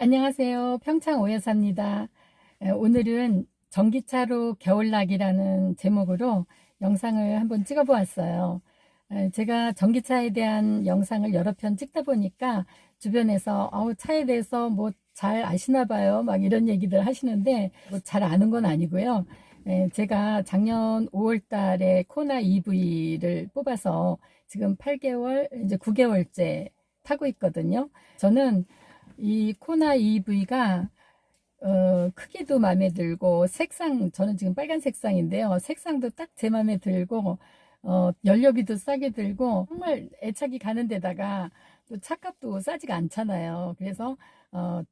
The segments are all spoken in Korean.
안녕하세요. 평창 오여사입니다. 에, 오늘은 전기차로 겨울나기라는 제목으로 영상을 한번 찍어 보았어요. 에, 제가 전기차에 대한 영상을 여러 편 찍다 보니까 주변에서 어우, 차에 대해서 뭐 잘 아시나 봐요. 막 이런 얘기들 하시는데 뭐 잘 아는 건 아니고요. 에, 제가 작년 5월 달에 코나 EV를 뽑아서 지금 8개월, 이제 9개월째 타고 있거든요. 저는 이 코나 EV가 어, 크기도 마음에 들고 색상 저는 지금 빨간 색상인데요. 색상도 딱 제 마음에 들고 어, 연료비도 싸게 들고 정말 애착이 가는 데다가 또 차값도 싸지가 않잖아요. 그래서 어,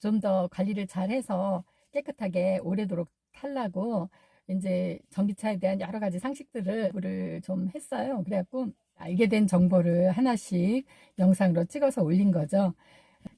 좀 더 관리를 잘 해서 깨끗하게 오래도록 타려고 이제 전기차에 대한 여러 가지 상식들을 좀 했어요. 그래갖고 알게 된 정보를 하나씩 영상으로 찍어서 올린 거죠.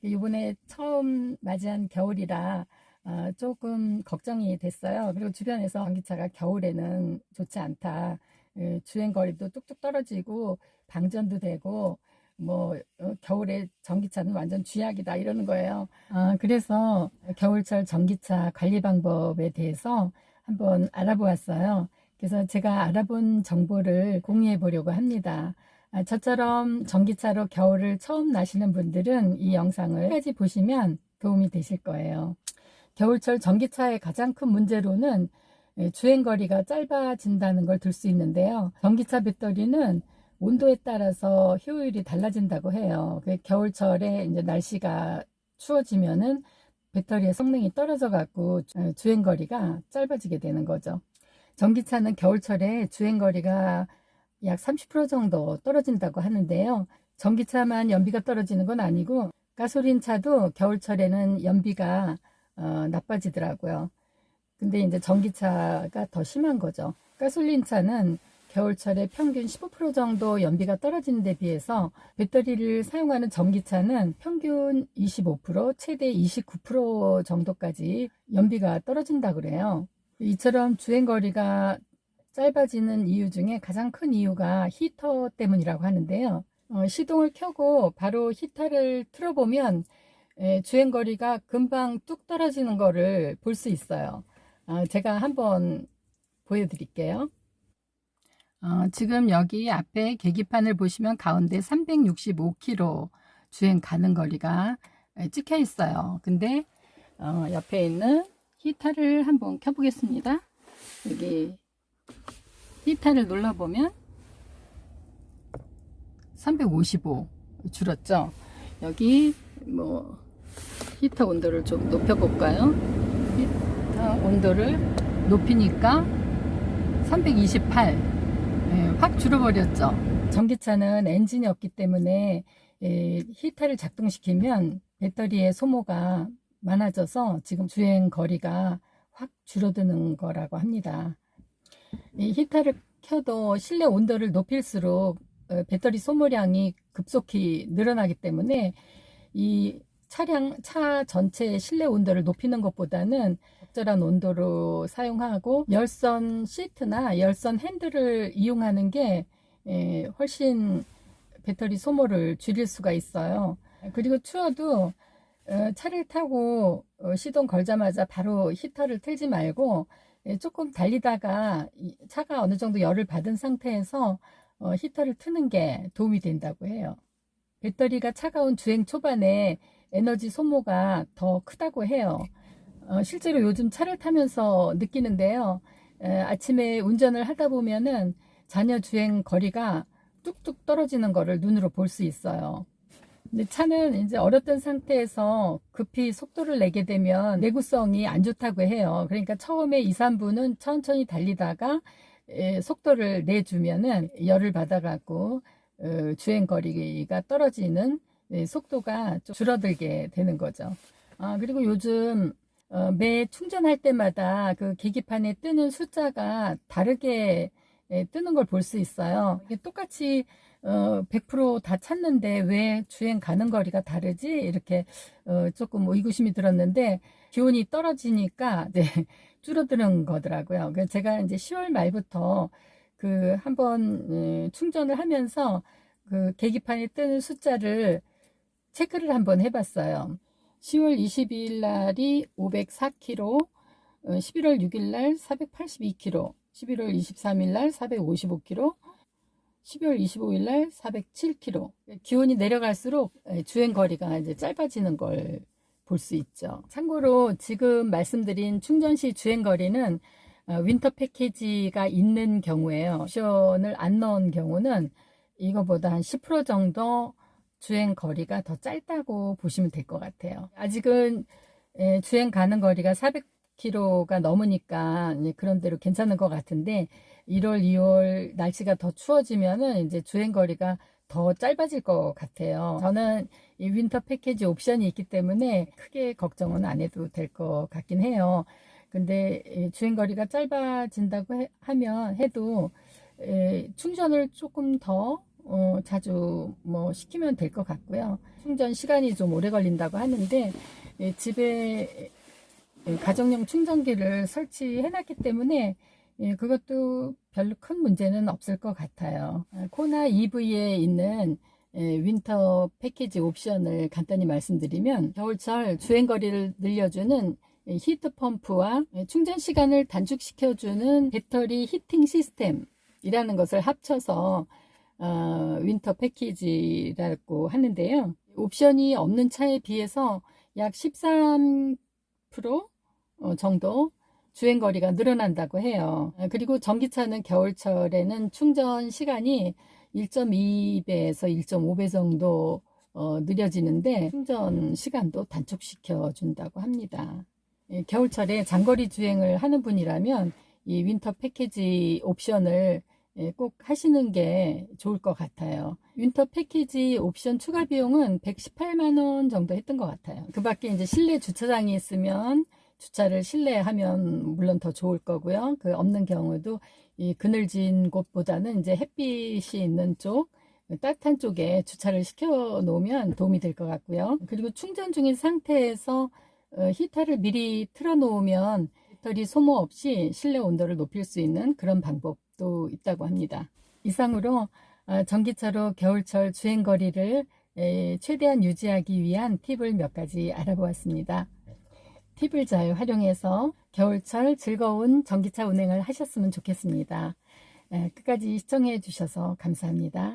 이번에 처음 맞이한 겨울이라 어, 조금 걱정이 됐어요. 그리고 주변에서 전기차가 겨울에는 좋지 않다. 예, 주행 거리도 뚝뚝 떨어지고 방전도 되고 뭐 어, 겨울에 전기차는 완전 쥐약이다 이러는 거예요. 아, 그래서 겨울철 전기차 관리 방법에 대해서 한번 알아보았어요. 그래서 제가 알아본 정보를 공유해 보려고 합니다. 아, 저처럼 전기차로 겨울을 처음 나시는 분들은 이 영상을 끝까지 보시면 도움이 되실 거예요. 겨울철 전기차의 가장 큰 문제로는 예, 주행거리가 짧아진다는 걸 들 수 있는데요. 전기차 배터리는 온도에 따라서 효율이 달라진다고 해요. 그 겨울철에 이제 날씨가 추워지면은 배터리의 성능이 떨어져 갖고 주행거리가 짧아지게 되는 거죠. 전기차는 겨울철에 주행거리가 약 30% 정도 떨어진다고 하는데요. 전기차만 연비가 떨어지는 건 아니고 가솔린 차도 겨울철에는 연비가 어, 나빠지더라고요. 근데 이제 전기차가 더 심한 거죠. 가솔린 차는 겨울철에 평균 15% 정도 연비가 떨어지는 데 비해서 배터리를 사용하는 전기차는 평균 25%, 최대 29% 정도까지 연비가 떨어진다 그래요. 이처럼 주행거리가 짧아지는 이유 중에 가장 큰 이유가 히터 때문이라고 하는데요. 어, 시동을 켜고 바로 히터를 틀어보면 에, 주행거리가 금방 뚝 떨어지는 거를 볼 수 있어요. 어, 제가 한번 보여드릴게요. 어, 지금 여기 앞에 계기판을 보시면 가운데 365km 주행 가는 거리가 찍혀 있어요. 근데 어, 옆에 있는 히터를 한번 켜보겠습니다. 여기 히터를 눌러보면 355 줄었죠. 여기 뭐 히터 온도를 좀 높여 볼까요? 히터 온도를 높이니까 328 예, 확 줄어버렸죠. 전기차는 엔진이 없기 때문에 예, 히터를 작동시키면 배터리의 소모가 많아져서 지금 주행 거리가 확 줄어드는 거라고 합니다. 이 히터를 켜도 실내 온도를 높일수록 어, 배터리 소모량이 급속히 늘어나기 때문에 이 차량 차 전체의 실내 온도를 높이는 것보다는 적절한 온도로 사용하고 열선 시트나 열선 핸들을 이용하는 게 에, 훨씬 배터리 소모를 줄일 수가 있어요. 그리고 추워도 어, 차를 타고 어, 시동 걸자마자 바로 히터를 틀지 말고 예, 조금 달리다가 차가 어느 정도 열을 받은 상태에서 어, 히터를 트는 게 도움이 된다고 해요. 배터리가 차가운 주행 초반에 에너지 소모가 더 크다고 해요. 어, 실제로 요즘 차를 타면서 느끼는데요. 에, 아침에 운전을 하다 보면은 자녀 주행 거리가 뚝뚝 떨어지는 거를 눈으로 볼 수 있어요. 근데 차는 이제 얼었던 상태에서 급히 속도를 내게 되면 내구성이 안 좋다고 해요. 그러니까 처음에 2, 3분은 천천히 달리다가 에, 속도를 내주면은 열을 받아갖고 어, 주행 거리가 떨어지는 에, 속도가 좀 줄어들게 되는 거죠. 아, 그리고 요즘 어, 매 충전할 때마다 그 계기판에 뜨는 숫자가 다르게 에, 뜨는 걸 볼 수 있어요. 똑같이 어, 100%다 찼는데 왜 주행 가는 거리가 다르지? 이렇게 어, 조금 의구심이 들었는데 기온이 떨어지니까 이제 줄어드는 거더라고요. 그래서 제가 이제 10월 말부터 그 한번 음, 충전을 하면서 그 계기판에 뜨는 숫자를 체크를 한번 해봤어요. 10월 22일 날이 504km, 11월 6일 날 482km, 11월 23일 날 455km, 12월 25일 날 407km. 기온이 내려갈수록 주행 거리가 이제 짧아지는 걸 볼 수 있죠. 참고로 지금 말씀드린 충전 시 주행 거리는 어, 윈터 패키지가 있는 경우에요. 옵션을 안 넣은 경우는 이거보다 한 10% 정도 주행 거리가 더 짧다고 보시면 될 것 같아요. 아직은 에, 주행 가는 거리가 400km가 넘으니까 이제 그런 대로 괜찮은 것 같은데 1월, 2월 날씨가 더 추워지면은 이제 주행 거리가 더 짧아질 것 같아요. 저는 이 윈터 패키지 옵션이 있기 때문에 크게 걱정은 안 해도 될 것 같긴 해요. 근데 이 주행 거리가 짧아진다고 해- 하면 해도 에, 충전을 조금 더 어, 자주 뭐 시키면 될 것 같고요. 충전 시간이 좀 오래 걸린다고 하는데 에, 집에 에, 가정용 충전기를 설치해 놨기 때문에 예, 그것도 별로 큰 문제는 없을 것 같아요. 아, 코나 EV에 있는 예, 윈터 패키지 옵션을 간단히 말씀드리면 겨울철 주행 거리를 늘려주는 예, 히트 펌프와 예, 충전 시간을 단축시켜주는 배터리 히팅 시스템이라는 것을 합쳐서 어, 윈터 패키지라고 하는데요. 옵션이 없는 차에 비해서 약 13% 어, 정도 주행 거리가 늘어난다고 해요. 아, 그리고 전기차는 겨울철에는 충전 시간이 1.2배에서 1.5배 정도 어, 느려지는데 충전 시간도 단축시켜 준다고 합니다. 예, 겨울철에 장거리 주행을 하는 분이라면 이 윈터 패키지 옵션을 예, 꼭 하시는 게 좋을 것 같아요. 윈터 패키지 옵션 추가 비용은 118만 원 정도 했던 것 같아요. 그 밖에 이제 실내 주차장이 있으면 주차를 실내에 하면 물론 더 좋을 거고요. 그 없는 경우도 이 그늘진 곳보다는 이제 햇빛이 있는 쪽, 따뜻한 쪽에 주차를 시켜 놓으면 도움이 될 것 같고요. 그리고 충전 중인 상태에서 어, 히터를 미리 틀어 놓으면 배터리 소모 없이 실내 온도를 높일 수 있는 그런 방법도 있다고 합니다. 이상으로 어, 전기차로 겨울철 주행 거리를 에, 최대한 유지하기 위한 팁을 몇 가지 알아보았습니다. 팁을 잘 활용해서 겨울철 즐거운 전기차 운행을 하셨으면 좋겠습니다. 에, 끝까지 시청해 주셔서 감사합니다.